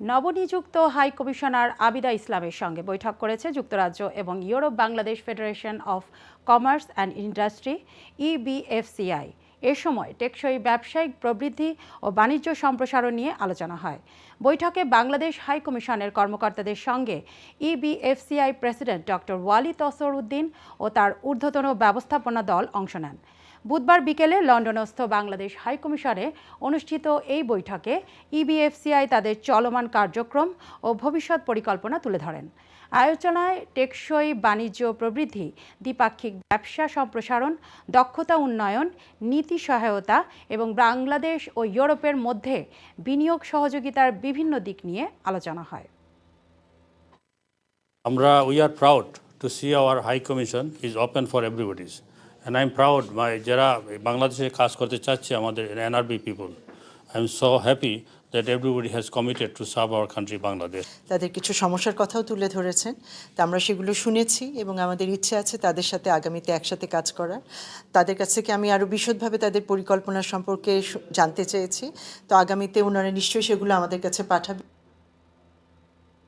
নবনিযুক্ত high commissioner Abida ইসলামের সঙ্গে বৈঠক করেছে যুক্তরাজ্য এবং Europe Bangladesh federation of commerce and industry EBFCI এ সময় টেকসই ব্যবসায়িক প্রবৃদ্ধি ও বাণিজ্য সম্প্রসারণ নিয়ে আলোচনা হয়। বৈঠকে বাংলাদেশ হাই কমিশনের কর্মকর্তাদের সঙ্গে EBFCI president doctor Wali Tasar Uddin ও তার ঊর্ধ্বতন ব্যবস্থাপনা দল অংশ নেন। বুধবার বিকেলে লন্ডনস্থ বাংলাদেশ হাইকমিশনে অনুষ্ঠিত এই বৈঠকে ইবিএফসিআই তাদের চলমান কার্যক্রম ও ভবিষ্যৎ পরিকল্পনা তুলে ধরেন। আলোচনায় টেকসই বাণিজ্য প্রবৃদ্ধি, দ্বিপাক্ষিক ব্যবসা সম্প্রসারণ, দক্ষতা উন্নয়ন, নীতি সহায়তা এবং বাংলাদেশ ও ইউরোপের মধ্যে বিনিয়োগ সহযোগিতার বিভিন্ন দিক নিয়ে আলোচনা হয়। আমরা we are proud to see our high commission is open for everybody's and I am proud my যারা বাংলাদেশে কাজ করতে চাচ্ছে, আমাদের NRB people I am so happy that everybody has committed to serve our country Bangladesh তাদের কিছু সমস্যার কথাও তুলে ধরেছেন। তা আমরা সেগুলো শুনেছি এবং আমাদের ইচ্ছে আছে তাদের সাথে আগামীতে একসাথে কাজ করার। তাদের কাছ থেকে আমি আরও বিশদভাবে তাদের পরিকল্পনা সম্পর্কে জানতে চেয়েছি। তো আগামীতে ওনারা নিশ্চয়ই সেগুলো আমাদের কাছে পাঠাবে।